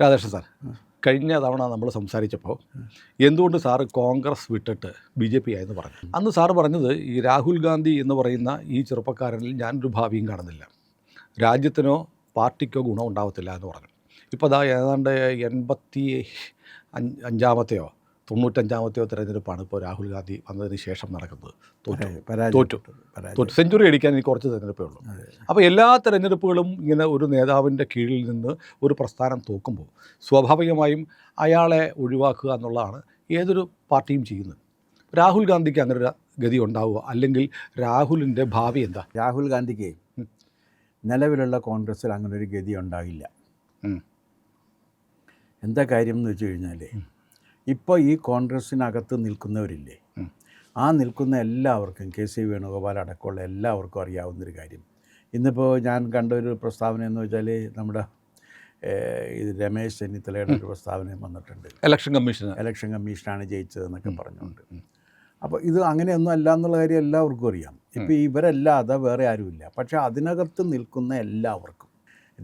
Radhakrishnan sir കഴിഞ്ഞ തവണ നമ്മൾ സംസാരിച്ചപ്പോൾ എന്തുകൊണ്ട് സാറ് കോൺഗ്രസ് വിട്ടിട്ട് ബി ജെ പി ആയെന്ന് പറഞ്ഞു? അന്ന് സാറ് പറഞ്ഞത് ഈ രാഹുൽ ഗാന്ധി എന്ന് പറയുന്ന ഈ ചെറുപ്പക്കാരനിൽ ഞാനൊരു ഭാവിയും കാണുന്നില്ല. രാജ്യത്തിനോ പാർട്ടിക്കോ ഗുണം ഉണ്ടാവത്തില്ല എന്ന് പറഞ്ഞു. ഇപ്പോൾ അതാ ഏതാണ്ട് എൺപത്തി അഞ്ച് അഞ്ചാമത്തെയോ തൊണ്ണൂറ്റഞ്ചാമത്തെയോ തെരഞ്ഞെടുപ്പാണ് ഇപ്പോൾ രാഹുൽ ഗാന്ധി വന്നതിന് ശേഷം നടക്കുന്നത്. തോറ്റു. തോറ്റു. തോറ്റു. സെഞ്ചുറി അടിക്കാൻ എനിക്ക് കുറച്ച് തിരഞ്ഞെടുപ്പേ ഉള്ളൂ. അപ്പോൾ എല്ലാ തെരഞ്ഞെടുപ്പുകളും ഇങ്ങനെ ഒരു നേതാവിന്റെ കീഴിൽ നിന്ന് ഒരു പ്രസ്ഥാനം തോക്കുമ്പോൾ സ്വാഭാവികമായും അയാളെ ഒഴിവാക്കുക എന്നുള്ളതാണ് ഏതൊരു പാർട്ടിയും ചെയ്യുന്നത്. രാഹുൽ ഗാന്ധിക്ക് അങ്ങനെ ഒരു ഗതി ഉണ്ടാവുക അല്ലെങ്കിൽ രാഹുലിന്റെ ഭാവി എന്താ? രാഹുൽ ഗാന്ധിക്ക് നിലവിലുള്ള കോൺഗ്രസ്സിൽ അങ്ങനെ ഒരു ഗതി ഉണ്ടാകില്ല എന്താ കാര്യം എന്ന് വെച്ച് കഴിഞ്ഞാൽ ഇപ്പോൾ ഈ കോൺഗ്രസ്സിനകത്ത് നിൽക്കുന്നവരില്ലേ? ആ നിൽക്കുന്ന എല്ലാവർക്കും കെ സി വേണുഗോപാൽ അടക്കമുള്ള എല്ലാവർക്കും അറിയാവുന്നൊരു കാര്യം. ഇന്നിപ്പോൾ ഞാൻ കണ്ട ഒരു പ്രസ്താവന എന്ന് വെച്ചാൽ നമ്മുടെ ഇത് രമേശ് ചെന്നിത്തലയുടെ ഒരു പ്രസ്താവന വന്നിട്ടുണ്ട്. ഇലക്ഷൻ കമ്മീഷൻ ഇലക്ഷൻ കമ്മീഷനാണ് ജയിച്ചതെന്നൊക്കെ പറഞ്ഞുകൊണ്ട്. അപ്പോൾ ഇത് അങ്ങനെയൊന്നും അല്ല എന്നുള്ള കാര്യം എല്ലാവർക്കും അറിയാം. ഇപ്പോൾ ഇവരല്ലാതെ വേറെ ആരുമില്ല. പക്ഷേ അതിനകത്ത് നിൽക്കുന്ന എല്ലാവർക്കും.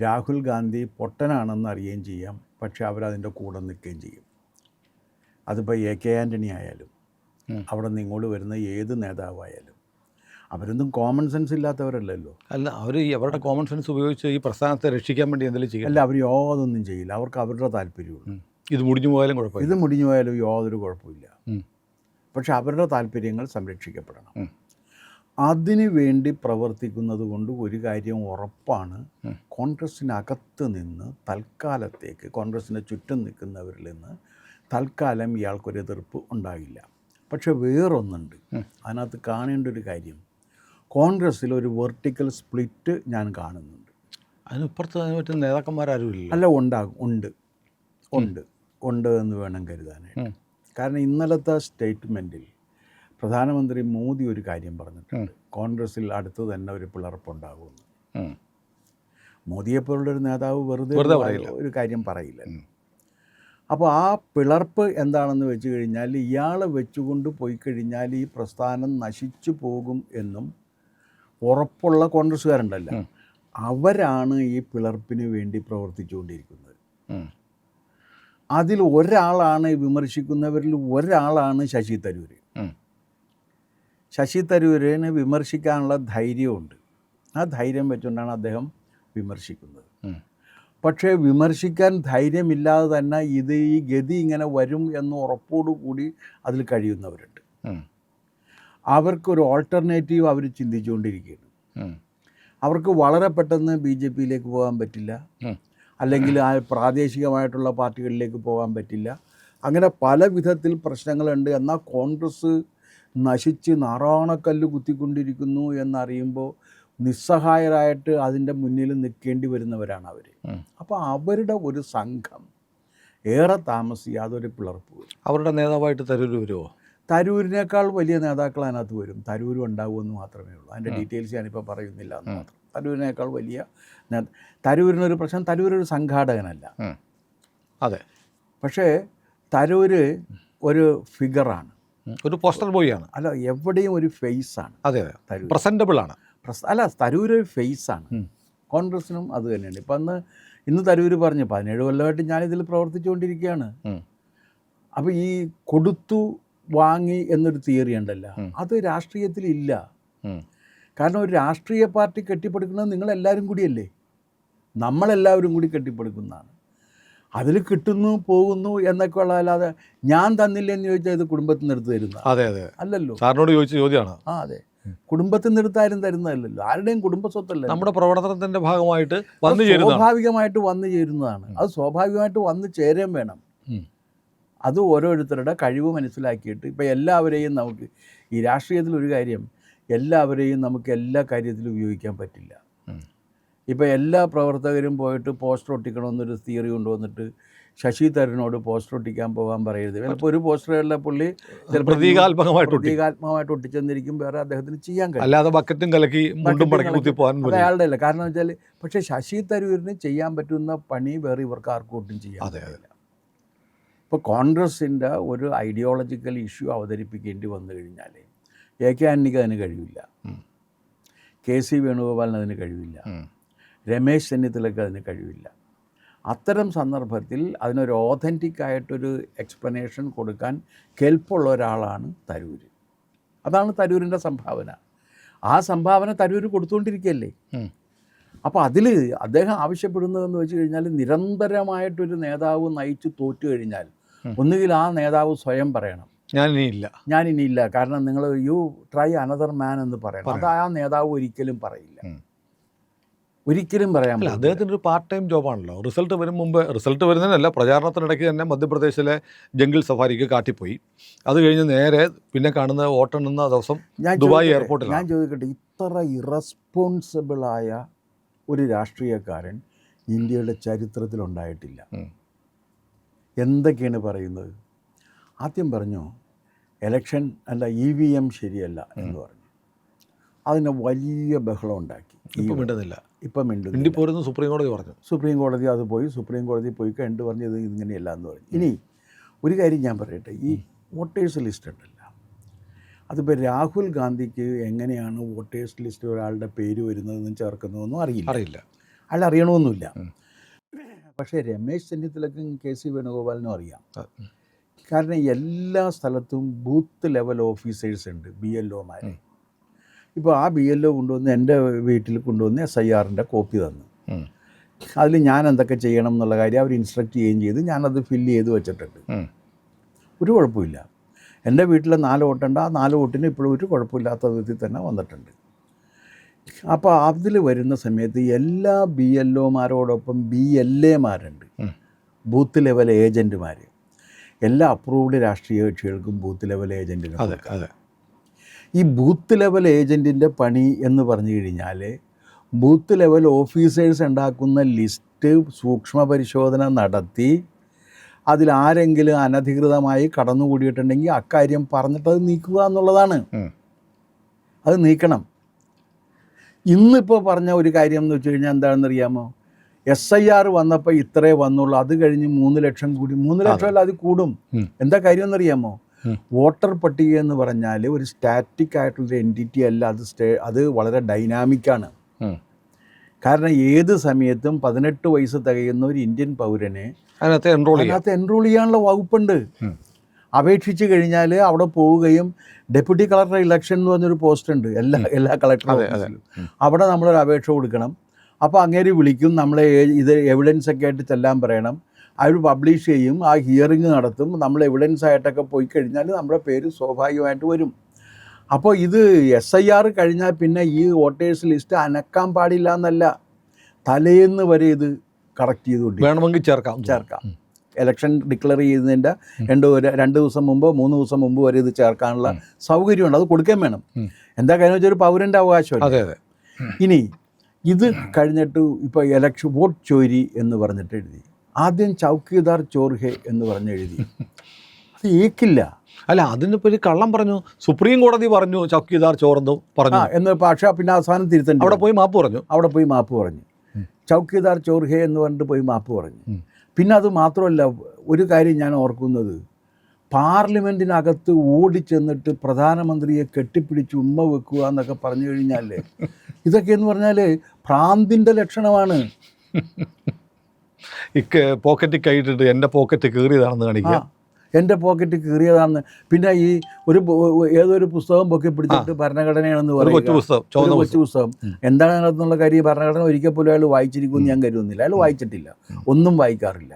രാഹുൽ ഗാന്ധി പൊട്ടനാണെന്ന് അറിയുകയും ചെയ്യാം. പക്ഷേ അവരതിന്റെ കൂടെ നിൽക്കുകയും ചെയ്യും. അതിപ്പോൾ എ കെ ആന്റണി ആയാലും. അവിടെ നിന്ന് ഇങ്ങോട്ട് വരുന്ന ഏത് നേതാവായാലും. അവരൊന്നും കോമൺ സെൻസ് ഇല്ലാത്തവരല്ലല്ലോ. അല്ല അവർ ഈ അവരുടെ കോമൺ സെൻസ് ഉപയോഗിച്ച് ഈ പ്രസ്ഥാനത്തെ രക്ഷിക്കാൻ വേണ്ടി എന്തെങ്കിലും ചെയ്യും അല്ല അവർ യാതൊന്നും ചെയ്യില്ല. അവർക്ക് അവരുടെ താല്പര്യമുള്ളൂ. ഇത് മുടിഞ്ഞു പോയാലും കുഴപ്പമില്ല. ഇത് മുടിഞ്ഞു പോയാലും യാതൊരു കുഴപ്പമില്ല. പക്ഷെ അവരുടെ താല്പര്യങ്ങൾ സംരക്ഷിക്കപ്പെടണം. അതിനു വേണ്ടി പ്രവർത്തിക്കുന്നത് കൊണ്ട് ഒരു കാര്യം ഉറപ്പാണ്. കോൺഗ്രസ്സിനകത്ത് നിന്ന് തൽക്കാലത്തേക്ക് കോൺഗ്രസ്സിനെ ചുറ്റും നിൽക്കുന്നവരിൽ നിന്ന് തൽക്കാലം ഇയാൾക്കൊരു എതിർപ്പ് ഉണ്ടാകില്ല. പക്ഷെ വേറൊന്നുണ്ട്. അതിനകത്ത് കാണേണ്ട ഒരു കാര്യം കോൺഗ്രസ്സിൽ ഒരു വെർട്ടിക്കൽ സ്പ്ലിറ്റ് ഞാൻ കാണുന്നുണ്ട്. അതിനപ്പുറത്ത് അതിന് പറ്റുന്ന നേതാക്കന്മാരാരും ഇല്ല അല്ല ഉണ്ടാകും. ഉണ്ട്. ഉണ്ട്. ഉണ്ട് എന്ന് വേണം കരുതാനായിട്ട്. കാരണം ഇന്നലത്തെ സ്റ്റേറ്റ്മെന്റിൽ പ്രധാനമന്ത്രി മോദി ഒരു കാര്യം പറഞ്ഞിട്ടുണ്ട്. കോൺഗ്രസ്സിൽ അടുത്ത് തന്നെ ഒരു പിളർപ്പുണ്ടാകുമെന്ന്. മോദിയെപ്പോലുള്ളൊരു നേതാവ് വെറുതെ വെറുതെ ഒരു. ഒരു കാര്യം പറയില്ല. അപ്പോൾ ആ പിളർപ്പ് എന്താണെന്ന് വെച്ച് കഴിഞ്ഞാൽ ഇയാളെ വെച്ചുകൊണ്ട് പോയി കഴിഞ്ഞാൽ ഈ പ്രസ്ഥാനം നശിച്ചു പോകും എന്നും ഉറപ്പുള്ള കോൺഗ്രസ്സുകാരുണ്ടല്ലോ. അവരാണ് ഈ പിളർപ്പിന് വേണ്ടി പ്രവർത്തിച്ചുകൊണ്ടിരിക്കുന്നത്. അതിൽ ഒരാളാണ് വിമർശിക്കുന്നവരിൽ ഒരാളാണ് ശശി തരൂർ ശശി തരൂരിനെ വിമർശിക്കാനുള്ള ധൈര്യമുണ്ട്. ആ ധൈര്യം വെച്ചുകൊണ്ടാണ് അദ്ദേഹം വിമർശിക്കുന്നത്. പക്ഷേ വിമർശിക്കാൻ ധൈര്യമില്ലാതെ തന്നെ ഇത് ഈ ഗതി ഇങ്ങനെ വരും എന്ന ഉറപ്പോടുകൂടി അതിൽ കഴിയുന്നവരുണ്ട്. അവർക്കൊരു ഓൾട്ടർനേറ്റീവ് അവർ ചിന്തിച്ചുകൊണ്ടിരിക്കുകയാണ്. അവർക്ക് വളരെ പെട്ടെന്ന് ബി ജെ പിയിലേക്ക് പോകാൻ പറ്റില്ല. അല്ലെങ്കിൽ ആ പ്രാദേശികമായിട്ടുള്ള പാർട്ടികളിലേക്ക് പോകാൻ പറ്റില്ല. അങ്ങനെ പല വിധത്തിൽ പ്രശ്നങ്ങളുണ്ട്. എന്നാൽ കോൺഗ്രസ് നശിച്ച് നാറാണക്കല്ല് കുത്തിക്കൊണ്ടിരിക്കുന്നു എന്നറിയുമ്പോൾ നിസ്സഹായരായിട്ട് അതിന്റെ മുന്നിൽ നിൽക്കേണ്ടി വരുന്നവരാണ് അവർ അപ്പോൾ അവരുടെ ഒരു സംഘം ഏറെ താമസിയാതെ ഒരു പിളർപ്പ് വരും. അവരുടെ നേതാവായിട്ട് തരൂര് വരുമോ തരൂരിനേക്കാൾ വലിയ നേതാക്കൾ അതിനകത്ത് വരും. തരൂരും ഉണ്ടാവുമെന്ന് മാത്രമേ ഉള്ളൂ. അതിന്റെ ഡീറ്റെയിൽസ് ഞാനിപ്പോൾ പറയുന്നില്ല എന്ന് മാത്രം. തരൂരിനേക്കാൾ വലിയ തരൂരിനൊരു പ്രശ്നം തരൂർ ഒരു സംഘാടകനല്ല അതെ. പക്ഷേ തരൂര് ഒരു ഫിഗറാണ് ഒരു പോസ്റ്റർ ബോയ് ആണ്. അല്ല എവിടെയും ഒരു ഫേസ് ആണ് അതെ അതെ. പ്രസന്റബിൾ പ്രസന്റബിൾ ആണ്. പ്രസ് അല്ല തരൂർ ഒരു ഫേസാണ്. കോൺഗ്രസിനും അത് തന്നെയാണ് ഇപ്പം അന്ന് ഇന്ന് തരൂര് പറഞ്ഞു പതിനേഴ് കൊല്ലമായിട്ട് ഞാനിതിൽ പ്രവർത്തിച്ചുകൊണ്ടിരിക്കുകയാണ്. അപ്പം അപ്പോൾ ഈ കൊടുത്തു വാങ്ങി എന്നൊരു തിയറി ഉണ്ടല്ലോ അത് രാഷ്ട്രീയത്തിലില്ല. കാരണം ഒരു രാഷ്ട്രീയ പാർട്ടി കെട്ടിപ്പടുക്കുന്നത് നിങ്ങളെല്ലാവരും കൂടിയല്ലേ? നമ്മളെല്ലാവരും കൂടി കെട്ടിപ്പടുക്കുന്നതാണ്. അതിൽ കിട്ടുന്നു പോകുന്നു എന്നൊക്കെ ഉള്ള അല്ലാതെ ഞാൻ തന്നില്ലെന്ന് ചോദിച്ചാൽ ഇത് കുടുംബത്തിൽ നിന്ന് എടുത്ത് തരുന്ന അതെ അതെ. അല്ലല്ലോ. സാറിനോട് ചോദിച്ച ചോദ്യമാണ്. ആ അതെ. കുടുംബത്തിൽ നിന്ന് എടുത്താരും തരുന്നതല്ലല്ലോ. ആരുടെയും കുടുംബ സ്വത്തല്ല നമ്മുടെ പ്രവർത്തനത്തിന്റെ ഭാഗമായിട്ട് വന്നു ചേരുന്ന സ്വാഭാവികമായിട്ട് വന്നു ചേരുന്നതാണ്. അത് സ്വാഭാവികമായിട്ട് വന്നു ചേരാൻ വേണം. അത് ഓരോരുത്തരുടെ കഴിവ് മനസ്സിലാക്കിയിട്ട് ഇപ്പം എല്ലാവരെയും നമുക്ക് ഈ രാഷ്ട്രീയത്തിൽ ഒരു കാര്യം എല്ലാവരെയും നമുക്ക് എല്ലാ കാര്യത്തിലും ഉപയോഗിക്കാൻ പറ്റില്ല. ഉം. ഇപ്പം എല്ലാ പ്രവർത്തകരും പോയിട്ട് പോസ്റ്റർ ഒട്ടിക്കണമെന്നൊരു തിയറി കൊണ്ടുവന്നിട്ട് ശശി തരൂരിനോട് പോസ്റ്റർ ഒട്ടിക്കാൻ പോകാൻ പറയരുത്. ചിലപ്പോൾ ഒരു പോസ്റ്ററുകളിലെ പുള്ളി ചിലപ്പോൾ പ്രതീകാത്മകമായിട്ട് ഒട്ടി. പ്രതീകാത്മകമായിട്ട് ഒട്ടിച്ചെന്നിരിക്കും വേറെ അദ്ദേഹത്തിന് ചെയ്യാൻ കഴിയും. അല്ലാതെ ബക്കറ്റും കലക്കി അത് അയാളുടെ അല്ല. കാരണം വെച്ചാൽ പക്ഷേ ശശി തരൂരിന് ചെയ്യാൻ പറ്റുന്ന പണി വേറെ ഇവർക്ക് ആർക്കും ഒട്ടും ചെയ്യാൻ അതെ, കഴിയില്ല ഇപ്പോൾ കോൺഗ്രസിന്റെ ഒരു ഐഡിയോളജിക്കൽ ഇഷ്യൂ അവതരിപ്പിക്കേണ്ടി വന്നു കഴിഞ്ഞാൽ എ കെ ആന്റിക്ക് അതിന് കഴിവില്ല. കെ സി വേണുഗോപാലിന് അതിന് കഴിവില്ല. രമേശ് ചെന്നിത്തലയ്ക്ക് അതിന് കഴിവില്ല. അത്തരം സന്ദർഭത്തിൽ അതിനൊരു ഓതന്റിക് ആയിട്ടൊരു എക്സ്പ്ലനേഷൻ കൊടുക്കാൻ കെൽപ്പുള്ള ഒരാളാണ് തരൂർ. അതാണ് തരൂരിന്റെ സംഭാവന. ആ സംഭാവന തരൂർ കൊടുത്തുകൊണ്ടിരിക്കുകയല്ലേ? അപ്പോൾ അതിൽ അദ്ദേഹം ആവശ്യപ്പെടുന്നതെന്ന് വെച്ച് കഴിഞ്ഞാൽ നിരന്തരമായിട്ടൊരു നേതാവ് നയിച്ച് തോറ്റു കഴിഞ്ഞാൽ ഒന്നുകിൽ ആ നേതാവ് സ്വയം പറയണം. ഞാൻ ഇനിയില്ല കാരണം നിങ്ങൾ യു ട്രൈ അനദർ മാൻ എന്ന് പറയണം. അത് ആ നേതാവ് ഒരിക്കലും പറയില്ല. ഒരിക്കലും പറയാൻ പറ്റില്ല. അദ്ദേഹത്തിന്റെ ഒരു പാർട്ട് ടൈം ജോബാണല്ലോ റിസൾട്ട് വരും മുമ്പ് റിസൾട്ട് വരുന്നതിനല്ല പ്രചാരണത്തിനിടയ്ക്ക് തന്നെ മധ്യപ്രദേശിലെ ജംഗിൾ സഫാരിക്ക് കാട്ടിപ്പോയി. അത് കഴിഞ്ഞ് നേരെ പിന്നെ കാണുന്ന ഓട്ടെണ്ണുന്ന ദിവസം ഞാൻ ദുബായ് എയർപോർട്ടിൽ ഞാൻ ചോദിക്കട്ടെ ഇത്ര ഇറസ്പോൺസിബിളായ ഒരു രാഷ്ട്രീയക്കാരൻ ഇന്ത്യയുടെ ചരിത്രത്തിലുണ്ടായിട്ടില്ല. എന്തൊക്കെയാണ് പറയുന്നത്? ആദ്യം പറഞ്ഞു എലക്ഷൻ അല്ല ഇ വി എം ശരിയല്ല എന്ന് പറഞ്ഞു. അതിന് വലിയ ബഹളം ഉണ്ടാക്കി. ഇപ്പം മിണ്ടുന്നില്ല. ഇപ്പം മിണ്ടു മിണ്ടി പോരുന്ന സുപ്രീം കോടതി പറഞ്ഞു. സുപ്രീം കോടതി അത് പോയി സുപ്രീം കോടതി പോയി കണ്ടു പറഞ്ഞു ഇത് ഇങ്ങനെയല്ല എന്ന് പറഞ്ഞു. ഇനി ഒരു കാര്യം ഞാൻ പറയട്ടെ. ഈ വോട്ടേഴ്സ് ലിസ്റ്റ് ഉണ്ടല്ല. അതിപ്പോൾ രാഹുൽ ഗാന്ധിക്ക് എങ്ങനെയാണ് വോട്ടേഴ്സ് ലിസ്റ്റ് ഒരാളുടെ പേര് വരുന്നതെന്നും ചേർക്കുന്നതെന്നും അറിയില്ല. അറിയില്ല. അയാൾ അറിയണമെന്നില്ല. പക്ഷേ രമേശ് ചെന്നിത്തലക്കും കെ സി വേണുഗോപാലിനും അറിയാം. കാരണം എല്ലാ സ്ഥലത്തും ബൂത്ത് ലെവൽ ഓഫീസേഴ്സ് ഉണ്ട് ബി എൽ ഒമാർ ഉം. ഇപ്പോൾ ആ ബി എൽ ഒ കൊണ്ടുവന്ന് എന്റെ വീട്ടിൽ കൊണ്ടുവന്ന് എസ് ഐ ആറിന്റെ കോപ്പി തന്നു. അതിൽ ഞാൻ എന്തൊക്കെ ചെയ്യണം എന്നുള്ള കാര്യം അവർ ഇൻസ്ട്രക്ട് ചെയ്യുകയും ചെയ്ത്. ഞാനത് ഫില്ല് ചെയ്ത് വെച്ചിട്ടുണ്ട്. ഒരു കുഴപ്പമില്ല. എന്റെ വീട്ടിലെ നാല് വോട്ടുണ്ട് ആ നാല് വോട്ടിന് ഇപ്പോഴും ഒരു കുഴപ്പമില്ലാത്ത വിധത്തിൽ തന്നെ വന്നിട്ടുണ്ട്. അപ്പോൾ അതിൽ വരുന്ന സമയത്ത് എല്ലാ ബി എൽ ഒമാരോടൊപ്പം ബി എൽ എമാരുണ്ട്. ബൂത്ത് ലെവൽ ഏജന്റുമാർ എല്ലാ അപ്രൂവ്ഡ് രാഷ്ട്രീയ കക്ഷികൾക്കും ബൂത്ത് ലെവൽ ഏജന്റുകൾ അതെ അതെ. ഈ ബൂത്ത് ലെവൽ ഏജന്റിന്റെ പണി എന്ന് പറഞ്ഞു കഴിഞ്ഞാൽ ബൂത്ത് ലെവൽ ഓഫീസേഴ്സ് ഉണ്ടാക്കുന്ന ലിസ്റ്റ് സൂക്ഷ്മ പരിശോധന നടത്തി അതിൽ ആരെങ്കിലും അനധികൃതമായി കടന്നുകൂടിയിട്ടുണ്ടെങ്കിൽ അക്കാര്യം പറഞ്ഞിട്ട് അത് നീക്കുക എന്നുള്ളതാണ്. അത് നീക്കണം. ഇന്നിപ്പോൾ പറഞ്ഞ ഒരു കാര്യം എന്ന് വെച്ച് കഴിഞ്ഞാൽ എന്താണെന്ന് അറിയാമോ? എസ് ഐ ആർ വന്നപ്പോൾ ഇത്രേ വന്നുള്ളൂ. അത് കഴിഞ്ഞ് മൂന്ന് ലക്ഷം കൂടി. മൂന്ന് ലക്ഷം അല്ല അത് കൂടും. എന്താ കാര്യം എന്നറിയാമോ. വോട്ടർ പട്ടിക എന്ന് പറഞ്ഞാൽ ഒരു സ്റ്റാറ്റിക് ആയിട്ടുള്ളൊരു എന്റിറ്റി അല്ല അത് സ്റ്റേ അത് വളരെ ഡൈനാമിക്കാണ്. കാരണം ഏത് സമയത്തും പതിനെട്ട് വയസ്സ് തികയുന്ന ഒരു ഇന്ത്യൻ പൗരനെ അതിനകത്ത് എൻറോൾ അതിനകത്ത് എൻറോൾ ചെയ്യാനുള്ള വകുപ്പുണ്ട്. അപേക്ഷിച്ച് കഴിഞ്ഞാൽ അവിടെ പോവുകയും ഡെപ്യൂട്ടി കളക്ടർ ഇലക്ഷൻ എന്ന് പറഞ്ഞൊരു പോസ്റ്റ് ഉണ്ട്. എല്ലാ എല്ലാ കളക്ടർ. ഓഫീസിലും അവിടെ നമ്മളൊരു അപേക്ഷ കൊടുക്കണം. അപ്പോൾ അങ്ങേര് വിളിക്കും നമ്മളെ ഇത് എവിഡൻസ് ഒക്കെ ആയിട്ട് ചെല്ലാൻ പറയണം. അവർ പബ്ലിഷ് ചെയ്യും ആ ഹിയറിങ് നടത്തും. നമ്മൾ എവിഡൻസ് ആയിട്ടൊക്കെ പോയി കഴിഞ്ഞാൽ നമ്മുടെ പേര് സ്വാഭാവികമായിട്ട് വരും. അപ്പോൾ ഇത് എസ് ഐ ആർ കഴിഞ്ഞാൽ പിന്നെ ഈ വോട്ടേഴ്സ് ലിസ്റ്റ് അനക്കാൻ പാടില്ല എന്നല്ല. തലേന്ന് വരെ ഇത് കറക്റ്റ് ചെയ്തുകൊണ്ട് വേണമെങ്കിൽ ചേർക്കാം. ചേർക്കാം. ഇലക്ഷൻ ഡിക്ലെയർ ചെയ്യുന്നതിന്റെ രണ്ട് രണ്ട് ദിവസം മുമ്പോ മൂന്ന് ദിവസം മുമ്പ് വരെ ഇത് ചേർക്കാനുള്ള സൗകര്യമുണ്ട്. അത് കൊടുക്കാൻ വേണം. എന്താ കാര്യം വെച്ചാൽ ഒരു പൗരന്റെ അവകാശമല്ല? അതെ ഇനി ഇത് കഴിഞ്ഞിട്ട് ഇപ്പോൾ ഇലക്ഷൻ വോട്ട് ചോരി എന്ന് പറഞ്ഞിട്ട് എഴുതി. ആദ്യം ചൗക്കിദാർ ചോർഹെ എന്ന് പറഞ്ഞ് എഴുതി. അത് ഏക്കില്ല. അല്ല അതിനിപ്പോൾ ഒരു കള്ളം പറഞ്ഞു. സുപ്രീം കോടതി പറഞ്ഞു ചൗക്കിദാർ ചോർന്നു പറഞ്ഞു. എന്ന് പക്ഷേ പിന്നെ അവസാനം തിരുത്തണ്ടി അവിടെ പോയി മാപ്പ് പറഞ്ഞു. അവിടെ പോയി മാപ്പ് പറഞ്ഞു. ചൗക്കിദാർ ചോർഹെ എന്ന് പറഞ്ഞിട്ട് പോയി മാപ്പ് പറഞ്ഞു. പിന്നെ അത് മാത്രമല്ല ഒരു കാര്യം ഞാൻ ഓർക്കുന്നത്. പാർലമെന്റിനകത്ത് ഓടിച്ചെന്നിട്ട് പ്രധാനമന്ത്രിയെ കെട്ടിപ്പിടിച്ച് ഉമ്മ വെക്കുക എന്നൊക്കെ പറഞ്ഞു കഴിഞ്ഞാൽ ഇതൊക്കെ എന്ന് പറഞ്ഞാൽ ഭ്രാന്തിന്റെ ലക്ഷണമാണ്. ഈ പോക്കറ്റിൽ കൈയിട്ടിട്ട് എന്റെ പോക്കറ്റ് കീറിയതാണെന്ന് കാണിക്കുക. എന്റെ പോക്കറ്റ് കീറിയതാണെന്ന്. പിന്നെ ഈ ഒരു ഏതൊരു പുസ്തകം പൊക്കി പിടിച്ചിട്ട് ഭരണഘടനയാണെന്ന് ഒരു കൊച്ചു പറയുക പുസ്തകം കൊച്ചു പുസ്തകം. എന്താണ് അതിനകത്തുള്ള കാര്യം? ഭരണഘടന ഒരിക്കൽ പോലും അയാൾ വായിച്ചിരിക്കുമെന്ന് ഞാൻ കരുതുന്നില്ല. അയാൾ വായിച്ചിട്ടില്ല. ഒന്നും വായിക്കാറില്ല.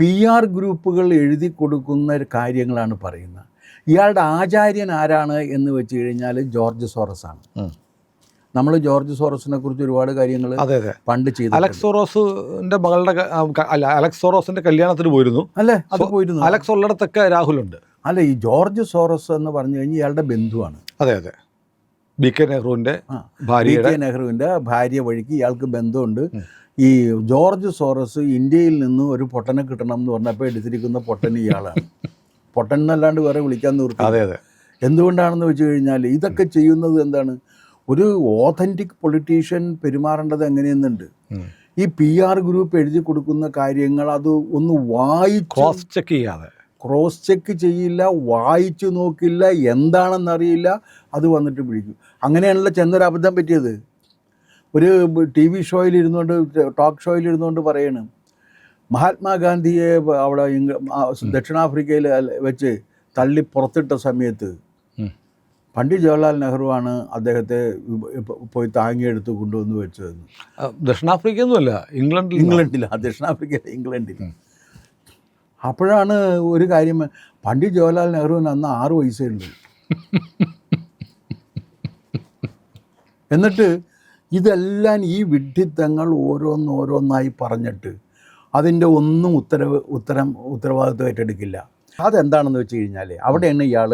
പി ആർ ഗ്രൂപ്പുകൾ എഴുതി കൊടുക്കുന്ന കാര്യങ്ങളാണ് പറയുന്നത്. ഇയാളുടെ ആചാര്യൻ ആരാണ് എന്ന് വെച്ച് കഴിഞ്ഞാൽ ജോർജ് സോറസ് ആണ്. നമ്മൾ ജോർജ് സോറസിനെ കുറിച്ച് ഒരുപാട് കാര്യങ്ങൾ അതെ അതെ. പണ്ട് ചെയ്തു അലക്സ് സോറോസിന്റെ മകളുടെ അല്ല അലക്സ് സോറോസിന്റെ കല്യാണത്തിന് പോയിരുന്നു. അല്ലേ? അത് പോയിരുന്നു. അലക്സ് ഉള്ളിടത്തൊക്കെ രാഹുലുണ്ട്. അല്ല ഈ ജോർജ് സോറസ് എന്ന് പറഞ്ഞു കഴിഞ്ഞാൽ ഇയാളുടെ ബന്ധുവാണ്. അതെ അതെ. ബി കെ നെഹ്റുവിന്റെ ആ. ബി കെ നെഹ്റുവിന്റെ ഭാര്യ വഴിക്ക് ഇയാൾക്ക് ബന്ധമുണ്ട്. ഈ ജോർജ് സോറസ് ഇന്ത്യയിൽ നിന്ന് ഒരു പൊട്ടനെ കിട്ടണം എന്ന് പറഞ്ഞപ്പോൾ എടുത്തിരിക്കുന്ന പൊട്ടൻ ഇയാളാണ്. പൊട്ടൻ എന്നല്ലാണ്ട് വേറെ വിളിക്കാൻ നിർത്തി അതെ അതെ. എന്തുകൊണ്ടാണെന്ന് വെച്ച് കഴിഞ്ഞാൽ ഇതൊക്കെ ചെയ്യുന്നത് എന്താണ്? ഒരു ഓതന്റിക് പൊളിറ്റീഷ്യൻ പെരുമാറേണ്ടത് എങ്ങനെയെന്നുണ്ട്? ഈ പി ആർ ഗ്രൂപ്പ് എഴുതി കൊടുക്കുന്ന കാര്യങ്ങൾ അത് ഒന്ന് വായിച്ച് ക്രോസ് ചെക്ക് ചെയ്യാതെ. ക്രോസ് ചെക്ക് ചെയ്യില്ല വായിച്ചു നോക്കില്ല എന്താണെന്നറിയില്ല അത് വന്നിട്ട് പിടിക്കും. അങ്ങനെയാണല്ലോ ചെന്നൊരു അബദ്ധം പറ്റിയത്. ഒരു ടി വി ഷോയിൽ ഇരുന്നുകൊണ്ട് ടോക്ക് ഷോയിൽ ഇരുന്നുകൊണ്ട് പറയണം മഹാത്മാഗാന്ധിയെ അവിടെ ദക്ഷിണാഫ്രിക്കയിൽ വെച്ച് തള്ളി പുറത്തിട്ട സമയത്ത്. പണ്ഡിറ്റ് ജവഹർലാൽ നെഹ്റുവാണ് അദ്ദേഹത്തെ പോയി താങ്ങിയെടുത്ത് കൊണ്ടുവന്ന് വെച്ചത്. ദക്ഷിണാഫ്രിക്ക ദക്ഷിണാഫ്രിക്കയൊന്നുമല്ല ഇംഗ്ലണ്ടിൽ ഇംഗ്ലണ്ടില്ല ഇംഗ്ലണ്ടിൽ ആ ഇംഗ്ലണ്ടിൽ. അപ്പോഴാണ് ഒരു കാര്യം പണ്ഡിറ്റ് ജവഹർലാൽ നെഹ്റുവിന് അന്ന് ആറ് വയസ്സേ ഉള്ളൂ എന്നിട്ട് ഇതെല്ലാം ഈ വിഡ്ഢിത്തങ്ങൾ ഓരോന്നോരോന്നായി പറഞ്ഞിട്ട് അതിന്റെ ഒന്നും ഉത്തരവ് ഉത്തരം ഉത്തരവാദിത്വം ഏറ്റെടുക്കില്ല. അതെന്താണെന്ന് വെച്ച് കഴിഞ്ഞാൽ അവിടെയാണ് ഇയാൾ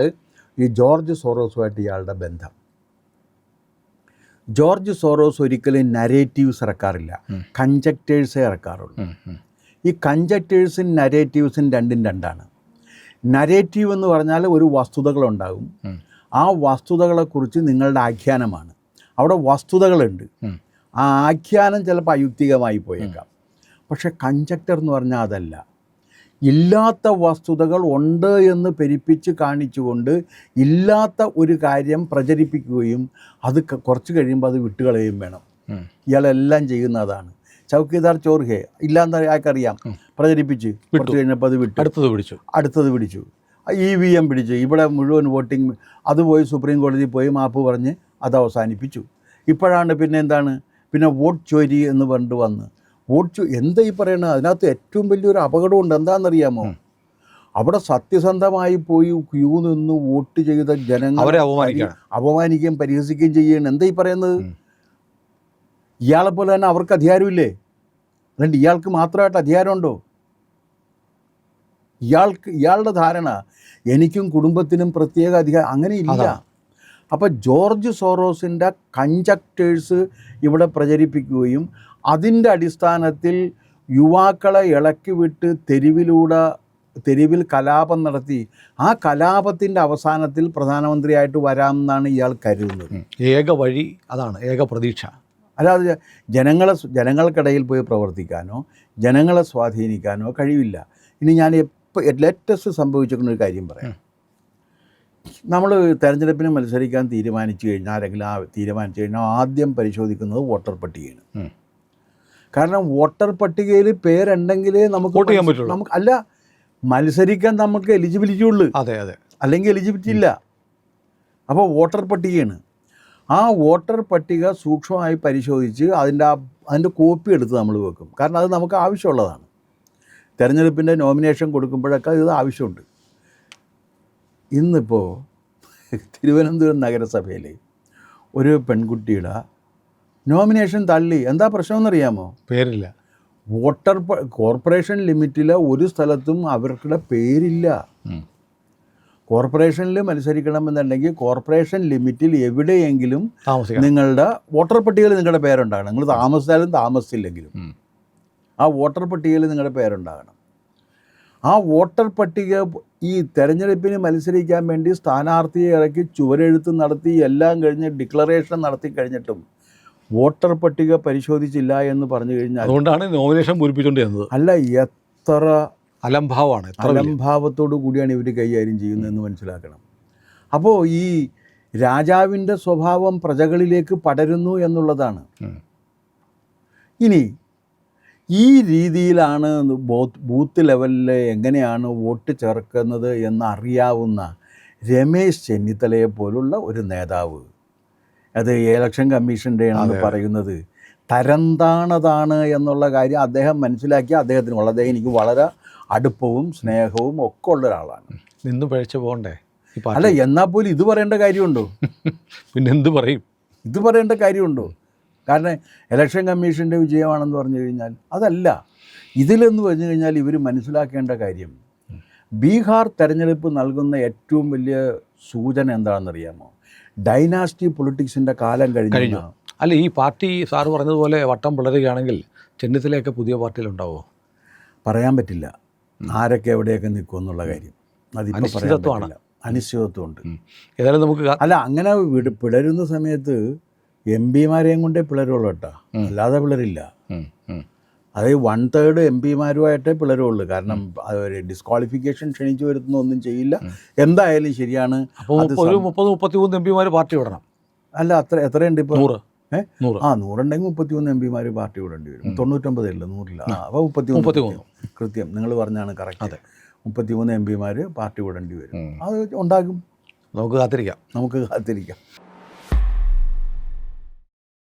ഈ ജോർജ് സോറോസുമായിട്ട് ഇയാളുടെ ബന്ധം. ജോർജ് സോറോസ് ഒരിക്കലും നരേറ്റീവ്സ് ഇറക്കാറില്ല. കൺജക്റ്റേഴ്സേ ഇറക്കാറുള്ളൂ. ഈ കൺജക്റ്റേഴ്സും നരേറ്റീവ്സും രണ്ടും രണ്ടാണ്. നരേറ്റീവ് എന്ന് പറഞ്ഞാൽ ഒരു വസ്തുതകളുണ്ടാകും. ആ വസ്തുതകളെക്കുറിച്ച് നിങ്ങളുടെ ആഖ്യാനമാണ്. അവിടെ വസ്തുതകളുണ്ട്. ആ ആഖ്യാനം ചിലപ്പോൾ അയുക്തികമായി പോയേക്കാം. പക്ഷേ കൺജക്ടർ എന്ന് പറഞ്ഞാൽ അതല്ല. ഇല്ലാത്ത വസ്തുതകൾ ഉണ്ട് എന്ന് പെരുപ്പിച്ച് കാണിച്ചുകൊണ്ട് ഇല്ലാത്ത ഒരു കാര്യം പ്രചരിപ്പിക്കുകയും അത് കുറച്ച് കഴിയുമ്പോൾ അത് വിട്ടുകളയുകയും വേണം. ഇയാളെല്ലാം ചെയ്യുന്ന അതാണ് ചൗക്കിദാർ ചോർഹെ ഇല്ലാന്ന് ആൾക്കറിയാം പ്രചരിപ്പിച്ച് കുറച്ച് കഴിഞ്ഞപ്പോൾ അത് വിട്ടു. അടുത്തത് പിടിച്ചു. അടുത്തത് പിടിച്ചു. ഇ വി എം പിടിച്ചു. ഇവിടെ മുഴുവൻ വോട്ടിംഗ് അത് പോയി സുപ്രീം കോടതിയിൽ പോയി മാപ്പ് പറഞ്ഞ് അത് അവസാനിപ്പിച്ചു. ഇപ്പോഴാണ് പിന്നെ എന്താണ്? പിന്നെ വോട്ട് ചോരി എന്ന് പറഞ്ഞിട്ട് വന്ന്. വോട്ട് ചോ എന്താ ഈ പറയണത് അതിനകത്ത് ഏറ്റവും വലിയൊരു അപകടമുണ്ട് എന്താണെന്നറിയാമോ? അവിടെ സത്യസന്ധമായി പോയി ക്യൂ നിന്ന് വോട്ട് ചെയ്ത ജനങ്ങൾ അവരെ അപമാനിക്കുകയും പരിഹസിക്കുകയും ചെയ്യുകയാണ്. എന്താ ഈ പറയുന്നത്. ഇയാളെ പോലെ തന്നെ അവർക്ക് അധികാരമില്ലേ? അതുകൊണ്ട് ഇയാൾക്ക് മാത്രമായിട്ട് അധികാരമുണ്ടോ? ഇയാൾക്ക് ഇയാളുടെ ധാരണ എനിക്കും കുടുംബത്തിനും പ്രത്യേക അധികാരം അങ്ങനെ ഇല്ല. അപ്പോൾ ജോർജ് സോറോസിന്റെ കൺജക്റ്റേഴ്സ് ഇവിടെ പ്രചരിപ്പിക്കുകയും അതിന്റെ അടിസ്ഥാനത്തിൽ യുവാക്കളെ ഇളക്കി വിട്ട് തെരുവിലൂടെ തെരുവിൽ കലാപം നടത്തി. ആ കലാപത്തിന്റെ അവസാനത്തിൽ പ്രധാനമന്ത്രിയായിട്ട് വരാമെന്നാണ് ഇയാൾ കരുതുന്നത്. ഏക വഴി അതാണ് ഏക പ്രതീക്ഷ. അല്ലാതെ ജനങ്ങളെ ജനങ്ങൾക്കിടയിൽ പോയി പ്രവർത്തിക്കാനോ ജനങ്ങളെ സ്വാധീനിക്കാനോ കഴിയില്ല ഇനി ഞാൻ എപ്പോൾ ലേറ്റസ്റ്റ് സംഭവിച്ചിരിക്കുന്ന ഒരു കാര്യം പറയാം. നമ്മൾ തെരഞ്ഞെടുപ്പിന് മത്സരിക്കാൻ തീരുമാനിച്ചു കഴിഞ്ഞാൽ ആരെങ്കിലും ആ തീരുമാനിച്ചു കഴിഞ്ഞാൽ ആദ്യം പരിശോധിക്കുന്നത് വോട്ടർ പട്ടികയാണ്. കാരണം വോട്ടർ പട്ടികയിൽ പേരുണ്ടെങ്കിലേ നമുക്ക് വോട്ട് ചെയ്യാൻ പറ്റുള്ളൂ. നമുക്ക് അല്ല മത്സരിക്കാൻ നമുക്ക് എലിജിബിലിറ്റി ഉള്ളൂ അതെ അതെ. അല്ലെങ്കിൽ എലിജിബിലിറ്റി ഇല്ല. അപ്പോൾ വോട്ടർ പട്ടികയാണ്. ആ വോട്ടർ പട്ടിക സൂക്ഷ്മമായി പരിശോധിച്ച് അതിന്റെ ആ അതിന്റെ കോപ്പി എടുത്ത് നമ്മൾ വെക്കും. കാരണം അത് നമുക്ക് ആവശ്യമുള്ളതാണ്. തിരഞ്ഞെടുപ്പിന്റെ നോമിനേഷൻ കൊടുക്കുമ്പോഴൊക്കെ ഇത് ആവശ്യമുണ്ട്. ഇന്നിപ്പോൾ തിരുവനന്തപുരം നഗരസഭയിൽ ഒരു പെൺകുട്ടിയുടെ നോമിനേഷൻ തള്ളി. എന്താ പ്രശ്നമെന്നറിയാമോ? പേരില്ല. വോട്ടർ കോർപ്പറേഷൻ ലിമിറ്റിലെ ഒരു സ്ഥലത്തും അവരുടെ പേരില്ല. കോർപ്പറേഷനിൽ മത്സരിക്കണമെന്നുണ്ടെങ്കിൽ കോർപ്പറേഷൻ ലിമിറ്റിൽ എവിടെയെങ്കിലും നിങ്ങളുടെ വോട്ടർ പട്ടികയിൽ നിങ്ങളുടെ പേരുണ്ടാകണം. നിങ്ങൾ താമസിച്ചാലും താമസിച്ചില്ലെങ്കിലും. ആ വോട്ടർ പട്ടികയിൽ നിങ്ങളുടെ പേരുണ്ടാകണം. ആ വോട്ടർ പട്ടിക ഈ തെരഞ്ഞെടുപ്പിന് മത്സരിക്കാൻ വേണ്ടി സ്ഥാനാർത്ഥിയെ ഇറക്കി ചുവരെഴുത്ത് നടത്തി എല്ലാം കഴിഞ്ഞ് ഡിക്ലറേഷൻ നടത്തി കഴിഞ്ഞിട്ടും വോട്ടർ പട്ടിക പരിശോധിച്ചില്ല എന്ന് പറഞ്ഞു കഴിഞ്ഞാൽ അതുകൊണ്ടാണ് നോമിനേഷൻ പൂരിപ്പിച്ചുകൊണ്ടിരുന്നത് അല്ല എത്ര അലംഭാവമാണ് അലംഭാവത്തോടു കൂടിയാണ് ഇവർ കൈകാര്യം ചെയ്യുന്നതെന്ന് മനസ്സിലാക്കണം. അപ്പോൾ ഈ രാജാവിന്റെ സ്വഭാവം പ്രജകളിലേക്ക് പടരുന്നു എന്നുള്ളതാണ്. ഇനി ഈ രീതിയിലാണ് ബൂത്ത് ലെവലിൽ എങ്ങനെയാണ് വോട്ട് ചേർക്കുന്നത് എന്നറിയാവുന്ന രമേശ് ചെന്നിത്തലയെ പോലുള്ള ഒരു നേതാവ്. അത് ഇലക്ഷൻ കമ്മീഷന്റെ ആണെന്ന്. പറയുന്നത്. തരംതാണതാണ് എന്നുള്ള കാര്യം അദ്ദേഹം മനസ്സിലാക്കി അദ്ദേഹത്തിനുള്ള അദ്ദേഹം എനിക്ക് വളരെ അടുപ്പവും സ്നേഹവും ഒക്കെ ഉള്ള ഒരാളാണ്. നിന്ന് പഴച്ചു പോകണ്ടേ അല്ല എന്നാൽ പോലും ഇത് പറയേണ്ട കാര്യമുണ്ടോ? പിന്നെ എന്ത് പറയും? ഇത് പറയേണ്ട കാര്യമുണ്ടോ? കാരണം ഇലക്ഷൻ കമ്മീഷന്റെ വിജയമാണെന്ന് പറഞ്ഞു കഴിഞ്ഞാൽ അതല്ല. ഇതിലെന്ന് പറഞ്ഞു കഴിഞ്ഞാൽ ഇവർ മനസ്സിലാക്കേണ്ട കാര്യം ബീഹാർ തെരഞ്ഞെടുപ്പ് നൽകുന്ന ഏറ്റവും വലിയ സൂചന എന്താണെന്നറിയാമോ? ഡൈനാസ്റ്റി പൊളിറ്റിക്സിന്റെ കാലം കഴിഞ്ഞു. അല്ല ഈ പാർട്ടി സാറ് പറഞ്ഞതുപോലെ വട്ടം പിളരുകയാണെങ്കിൽ ചെന്നിത്തലയൊക്കെ പുതിയ പാർട്ടിയിലുണ്ടാവോ? പറയാൻ പറ്റില്ല. ആരൊക്കെ എവിടെയൊക്കെ നിൽക്കും എന്നുള്ള കാര്യം. അതിപ്പോൾ പറയാൻ അനിശ്ചിതത്വമാണ്. അനിശ്ചിതത്വം അനിശ്ചിതത്വമുണ്ട്. ഏതായാലും നമുക്ക് അല്ല അങ്ങനെ വിട് പിളരുന്ന സമയത്ത് എം പിമാരെയും കൊണ്ടേ പിളരുള്ളൂ കേട്ടോ. അല്ലാതെ പിളരില്ല. അത് വൺ തേർഡ് എം പിമാരുമായിട്ടേ പിളരുള്ളൂ. കാരണം ഡിസ്ക്വാളിഫിക്കേഷൻ ക്ഷണിച്ചു വരുത്തുന്ന ഒന്നും ചെയ്യില്ല. എന്തായാലും ശരിയാണ് മുപ്പത് ഒരു മുപ്പത് മുപ്പത്തി എം പിമാർ പാർട്ടി വിടണം. അല്ല അത്ര എത്രയുണ്ട് ഇപ്പോൾ നൂറ്? ആ നൂറുണ്ടെങ്കിൽ മുപ്പത്തിമൂന്ന് എം പിമാർ പാർട്ടി വിടേണ്ടി വരും. തൊണ്ണൂറ്റൊമ്പതില്ല നൂറില്ല. അപ്പോൾ മുപ്പത്തിമൂന്ന്. മുപ്പത്തിമൂന്ന്. കൃത്യം. നിങ്ങൾ പറഞ്ഞാണ് കറക്റ്റ്. മുപ്പത്തിമൂന്ന് എം പിമാർ പാർട്ടി വിടേണ്ടി വരും. അത് ഉണ്ടാകും. നമുക്ക് കാത്തിരിക്കാം. നമുക്ക് കാത്തിരിക്കാം.